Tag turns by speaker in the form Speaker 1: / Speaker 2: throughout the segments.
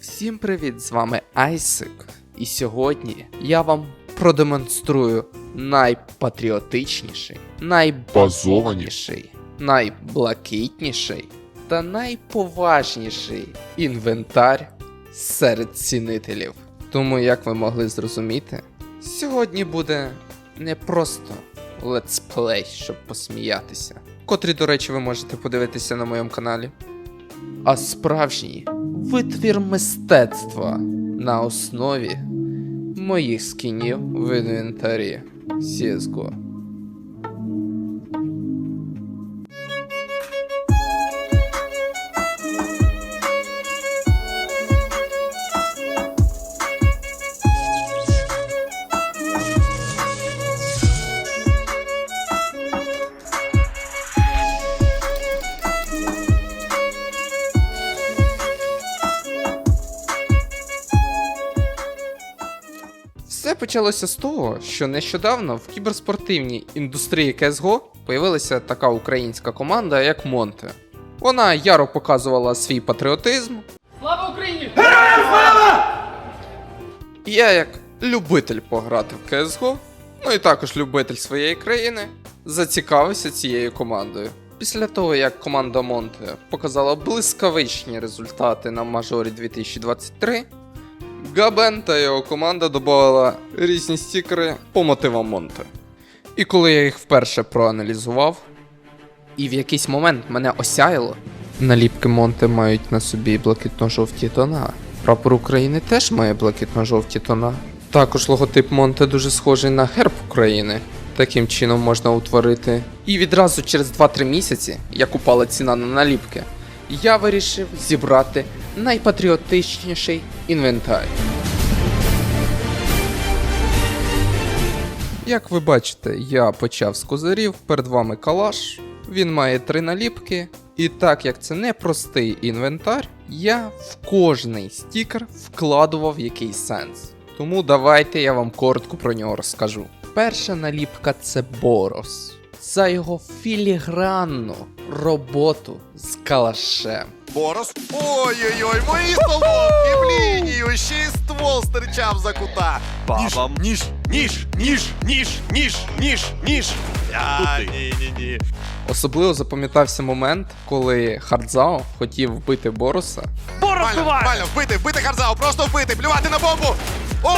Speaker 1: Всім привіт! З вами Айсик. І сьогодні я вам продемонструю найпатріотичніший, найбазованіший, найблакитніший та найповажніший інвентар серед цінителів. Тому, як ви могли зрозуміти, сьогодні буде не просто летсплей, щоб посміятися, котрий, до речі, ви можете подивитися на моєму каналі а справжній витвір мистецтва на основі моїх скінів в інвентарі CSGO. Почалося з того, що нещодавно в кіберспортивній індустрії CSGO появилася така українська команда, як Монте. Вона яро показувала свій патріотизм.
Speaker 2: Слава Україні!
Speaker 1: Героям І Я, як любитель пограти в CSGO, ну і також любитель своєї країни, зацікавився цією командою. Після того, як команда Монте показала блискавичні результати на мажорі 2023, Габен та його команда додавала різні стікери по мотивам Монте. І коли я їх вперше проаналізував, і в якийсь момент мене осяяло. Наліпки Монте мають на собі блакитно-жовті тона. Прапор України теж має блакитно-жовті тона. Також логотип Монте дуже схожий на герб України. Таким чином можна утворити. І відразу через 2-3 місяці, як упала ціна на наліпки, я вирішив зібрати найпатріотичніший інвентар. Як ви бачите, я почав з козирів, перед вами калаш. Він має три наліпки. І так як це не простий інвентар, я в кожний стікер вкладував якийсь сенс. Тому давайте я вам коротко про нього розкажу. Перша наліпка це Борос. За його філігранну роботу з калашем.
Speaker 3: Борос. Ой-ой-ой, мої солодкі в лінію, ще й ствол стирчав за кута.
Speaker 4: Бабам.
Speaker 3: Ніж, ніж, ніж, ніж, ніж, ніж, ніж. А, ні, ні, ні.
Speaker 1: Особливо запам'ятався момент, коли Хардзао хотів вбити Бороса,
Speaker 3: Нормально, нормально, вбити, вбити Харзау, просто вбити, плювати на бомбу. О!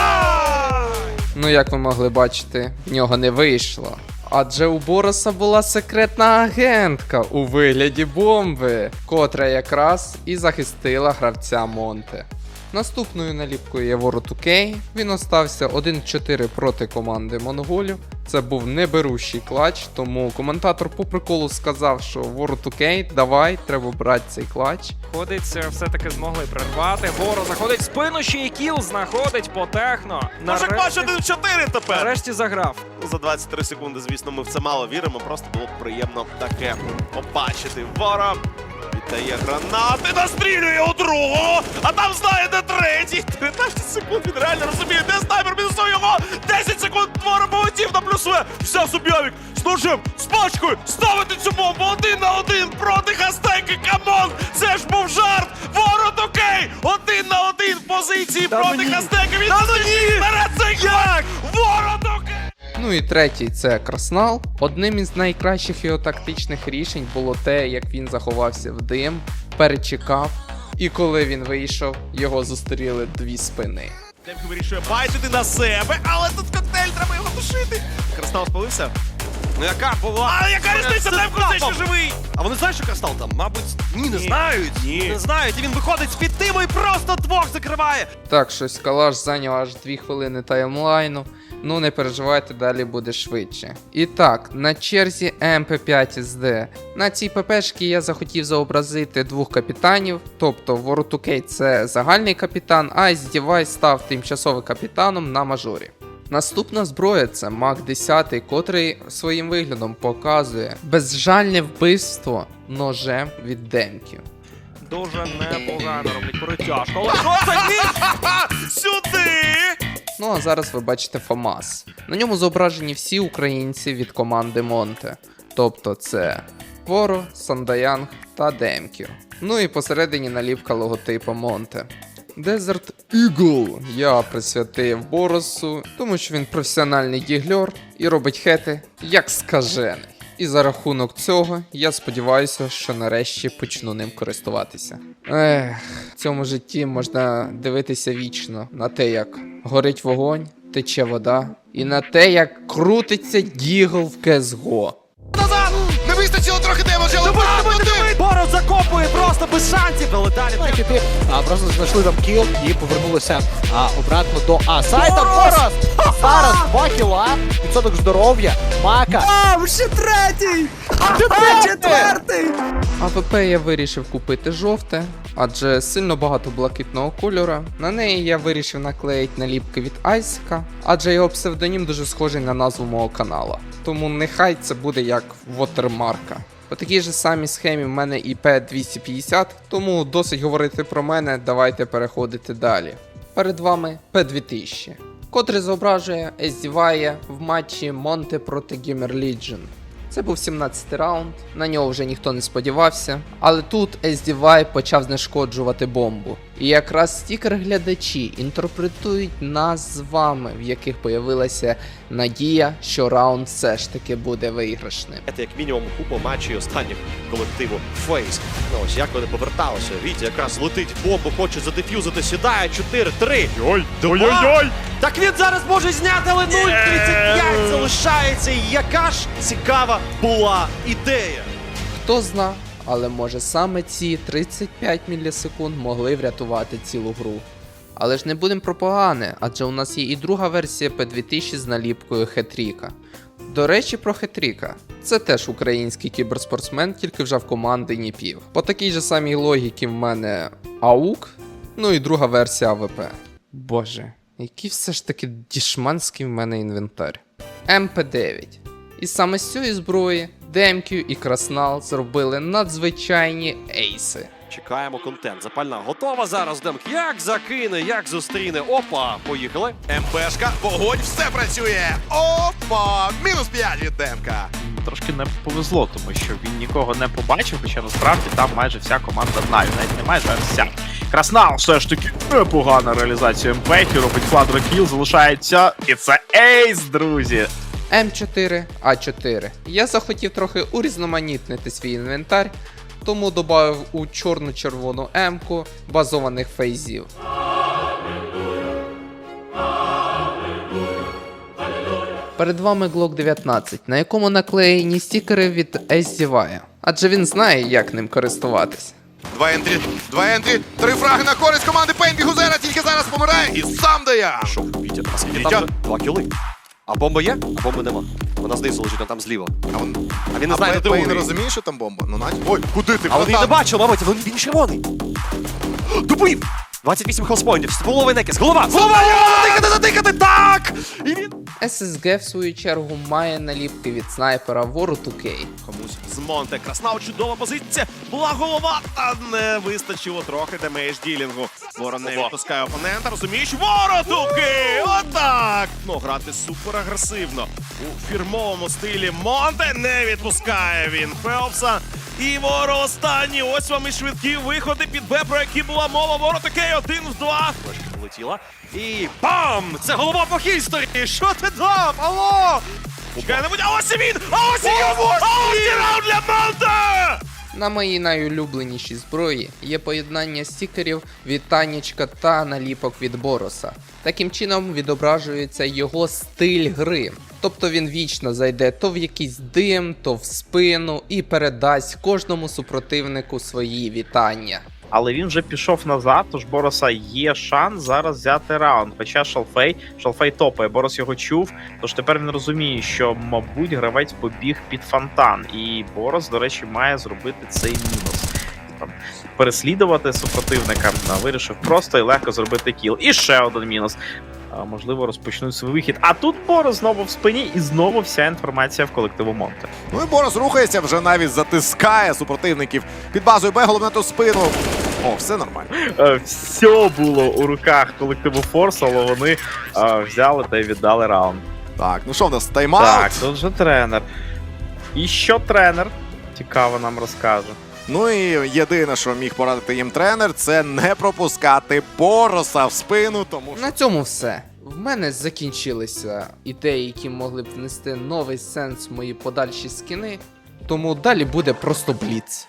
Speaker 1: Ну, як ви могли бачити, в нього не вийшло. Адже у Бороса була секретна агентка у вигляді бомби, котра якраз і захистила гравця Монте. Наступною наліпкою є Ворот Кей. Він остався 1-4 проти команди монголів. Це був неберущий клач, тому коментатор по приколу сказав, що Ворот Кей, давай, треба брати цей клач.
Speaker 2: Ходить, все-таки змогли прервати. Боро заходить в спину, ще й кіл знаходить по техно.
Speaker 3: Може
Speaker 2: Нарешті,
Speaker 3: 1-4 тепер.
Speaker 2: нарешті заграв.
Speaker 3: За 23 секунди, звісно, ми в це мало віримо. Просто було б приємно таке побачити. Вора віддає гранати, настрілює у другого, а там знає, де третій. 13 секунд, він реально розуміє, де снайпер мінусує його. 10 секунд двора полетів на плюсує. Взяв собі авік з ножем, з пачкою, ставити цю бомбу один на один проти Хастеки. Камон! Це ж був жарт! Ворот окей! Один на один в позиції
Speaker 2: Та
Speaker 3: проти
Speaker 2: ну ні.
Speaker 3: Хастеки. Він стоїть вперед цей клач! Ворот!
Speaker 1: Ну і третій це Краснал. Одним із найкращих його тактичних рішень було те, як він заховався в дим, перечекав, і коли він вийшов, його зустріли дві спини.
Speaker 3: Демки вирішує байтити на себе, але тут коктейль, треба його тушити. Кристал спалився.
Speaker 4: Ну яка була?
Speaker 3: А яка різниця? Демко все ще живий!
Speaker 4: А вони знають, що Кристал там? Мабуть, ні, не
Speaker 3: Ні.
Speaker 4: знають.
Speaker 3: Ні.
Speaker 4: Не знають. І він виходить з-під тиму і просто двох закриває.
Speaker 1: Так, щось калаш зайняв аж 2 хвилини таймлайну. Ну не переживайте, далі буде швидше. І так, на черзі МП5 СД. На цій ППшці я захотів зобразити двох капітанів, тобто Воротукей це загальний капітан, а Device став тимчасовим капітаном на мажорі. Наступна зброя це Мак 10, котрий своїм виглядом показує безжальне вбивство ножем від демків.
Speaker 2: Дуже непогано що це?
Speaker 3: Сюди!
Speaker 1: Ну а зараз ви бачите ФАМАС. На ньому зображені всі українці від команди Монте. Тобто це Воро, Сандаянг та Демків. Ну і посередині наліпка логотипу Монте. Desert Eagle я присвятив Боросу, тому що він професіональний дігльор і робить хети як скажений. І за рахунок цього я сподіваюся, що нарешті почну ним користуватися. Ех, в цьому житті можна дивитися вічно на те, як горить вогонь, тече вода, і на те, як крутиться дігл в CSGO.
Speaker 4: Назад!
Speaker 5: Не вистачило трохи демеджа, але
Speaker 4: давай! Закопує просто без шансів. Долеталі.
Speaker 6: Піти, а просто знайшли там кіл і повернулися а, обратно до А. Сайта Борос! Зараз два кіла, відсоток здоров'я, мака.
Speaker 4: А, ще третій! Четвертий!
Speaker 1: АВП я вирішив купити жовте, адже сильно багато блакитного кольора. На неї я вирішив наклеїти наліпки від Айсика, адже його псевдонім дуже схожий на назву мого канала. Тому нехай це буде як вотермарка. По такій же самій схемі в мене і P250, тому досить говорити про мене, давайте переходити далі. Перед вами P2000, котрий зображує Ездіває в матчі Монте проти Gamer Legion. Це був 17-й раунд, на нього вже ніхто не сподівався. Але тут Ездівай почав знешкоджувати бомбу. І якраз стікер глядачі інтерпретують нас з вами, в яких появилася надія, що раунд все ж таки буде виграшним.
Speaker 3: Це як мінімум купа матчів останніх колективу Фейс. Ну ось як вони поверталися. Вітя якраз летить бомбу, хоче задефюзити, сідає 4-3. Ой, ой-ой-ой!
Speaker 4: Так він зараз може зняти, але 0,35 залишається. Яка ж цікава була ідея.
Speaker 1: Хто зна, але може саме ці 35 мілісекунд могли врятувати цілу гру. Але ж не будемо про погане, адже у нас є і друга версія P2000 з наліпкою Хетріка. До речі, про Хетріка. Це теж український кіберспортсмен, тільки вже в команди Ніпів. По такій же самій логіці в мене АУК, ну і друга версія АВП. Боже, який все ж таки дішманський в мене інвентар. МП9. І саме з цієї зброї Демкю і Краснал зробили надзвичайні ейси.
Speaker 3: Чекаємо контент. Запальна готова зараз. Демк як закине, як зустріне. Опа, поїхали.
Speaker 5: МПшка, вогонь, все працює! Опа! Мінус 5 від Демка.
Speaker 7: трошки не повезло, тому що він нікого не побачив, хоча насправді там майже вся команда знає, навіть не майже, а вся. Краснал все ж таки непогана реалізація МПХ, робить квадрокіл, залишається. І це ейс, друзі.
Speaker 1: М4, А4. Я захотів трохи урізноманітнити свій інвентар, тому додав у чорну-червону М-ку базованих фейзів. Перед вами Glock 19, на якому наклеєні стікери від SDVI, адже він знає, як ним користуватись.
Speaker 5: Два ентрі, два ентрі, три фраги на користь команди Пейн Бігузера, тільки зараз помирає і сам дає.
Speaker 3: Що, Вітя, а скільки там? Два кіли. А бомба є? А бомби нема. Вона знизу лежить, а там зліва.
Speaker 5: А він,
Speaker 3: А він не
Speaker 5: а
Speaker 3: знає, де
Speaker 5: Пейн не
Speaker 3: другий.
Speaker 5: розуміє, що там бомба? Ну, Надь. Ой, куди ти,
Speaker 3: А вони і не бачив, мабуть, він, він червоний. Добив! 28 хелспоінтів, стволовий некіс, голова! Голова! Затикати, затикати, так! І він...
Speaker 1: SSG, в свою чергу, має наліпки від снайпера Вору 2K.
Speaker 3: Комусь з Монте. Краснав, чудова позиція. Була голова, та не вистачило трохи демейдж ділінгу. Ворон не відпускає опонента, розумієш? Воротуки! Отак! Ну, грати супер агресивно. У фірмовому стилі Монте не відпускає він Фелпса. І Воро останні. Ось вам і швидкі виходи під Б, про які була мова. Воротуки один в два. Трошки полетіла. І бам! Це голова по хісторії! Що ти там? Алло! Чекай, не будь, а ось і він! А ось і його! А ось і раунд для Монте!
Speaker 1: На моїй найулюбленішій зброї є поєднання стікерів від Танічка та наліпок від Бороса. Таким чином відображується його стиль гри. Тобто він вічно зайде то в якийсь дим, то в спину і передасть кожному супротивнику свої вітання.
Speaker 7: Але він вже пішов назад, тож Бороса є шанс зараз взяти раунд. Хоча Шалфей, Шалфей топає, Борос його чув, тож тепер він розуміє, що, мабуть, гравець побіг під фонтан. І Борос, до речі, має зробити цей мінус. Там, переслідувати супротивника, вирішив просто і легко зробити кіл. І ще один мінус. Можливо, розпочнуть свій вихід. А тут Борос знову в спині, і знову вся інформація в колективу Монте.
Speaker 5: Ну і Борос рухається, вже навіть затискає супротивників під базою Б, головне ту спину. О, все нормально.
Speaker 7: Е, все було у руках колективу Форс, але вони е, взяли та й віддали раунд.
Speaker 5: Так, ну що в нас, тайм-аут?
Speaker 7: Так, тут же тренер. І що тренер? Цікаво нам розкаже.
Speaker 5: Ну і єдине, що міг порадити їм тренер, це не пропускати Бороса в спину, тому що
Speaker 1: На цьому все. В мене закінчилися ідеї, які могли б внести новий сенс в мої подальші скіни. Тому далі буде просто бліц.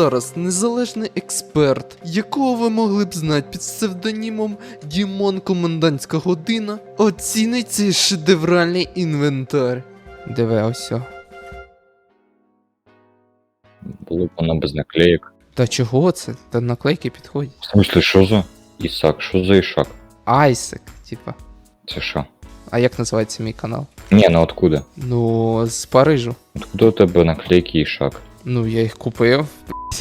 Speaker 1: Зараз незалежний експерт, якого ви могли б знати під псевдонімом Дімон Комендантська година, оцінить цей шедевральний інвентар. Диви, ось.
Speaker 8: Було б воно без наклеїк.
Speaker 1: Та чого це? Та наклейки підходять.
Speaker 8: В смысле, що за Ісак? Що за Ішак?
Speaker 1: Айсек, типа.
Speaker 8: Це що?
Speaker 1: А як називається мій канал?
Speaker 8: Ні, ну откуда?
Speaker 1: Ну, з Парижу.
Speaker 8: Откуда у тебе наклейки Ішак?
Speaker 1: Ну, я їх купив.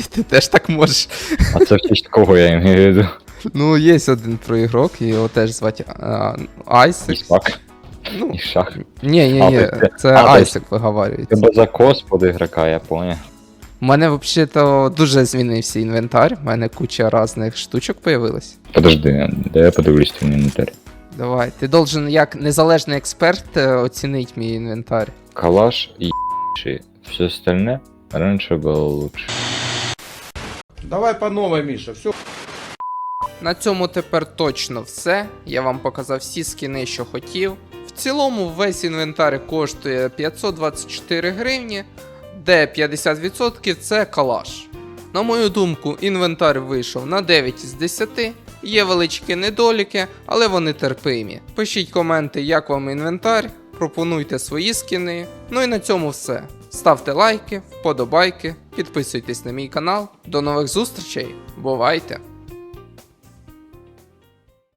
Speaker 1: Ти теж так можеш.
Speaker 8: А це в честь кого я имею в?
Speaker 1: Ну, є один проігрок, його теж звати а, Айсек.
Speaker 8: Ісак?
Speaker 1: Ну,
Speaker 8: Ішак?
Speaker 1: ні, ні,
Speaker 8: А,
Speaker 1: ні,
Speaker 8: ти-
Speaker 1: це
Speaker 8: а, то
Speaker 1: Айсек виговарюється.
Speaker 8: Тебе закос под ігрока, я понял.
Speaker 1: У мене взагалі-то дуже змінився інвентар, у мене куча різних штучок появилась.
Speaker 8: Подожди, дай я подивлюсь твій інвентар.
Speaker 1: Давай, ти должен як незалежний експерт е, оцінити мій інвентар.
Speaker 8: Калаш і Все остальне раньше было лучше.
Speaker 9: Давай по новой, Миша, все.
Speaker 1: На цьому тепер точно все. Я вам показав всі скіни, що хотів. В цілому весь інвентар коштує 524 гривні, де 50% це калаш. На мою думку, інвентар вийшов на 9 із 10. Є величкі недоліки, але вони терпимі. Пишіть коменти, як вам інвентар, пропонуйте свої скіни. Ну і на цьому все. Ставте лайки, вподобайки, підписуйтесь на мій канал. До нових зустрічей. Бувайте!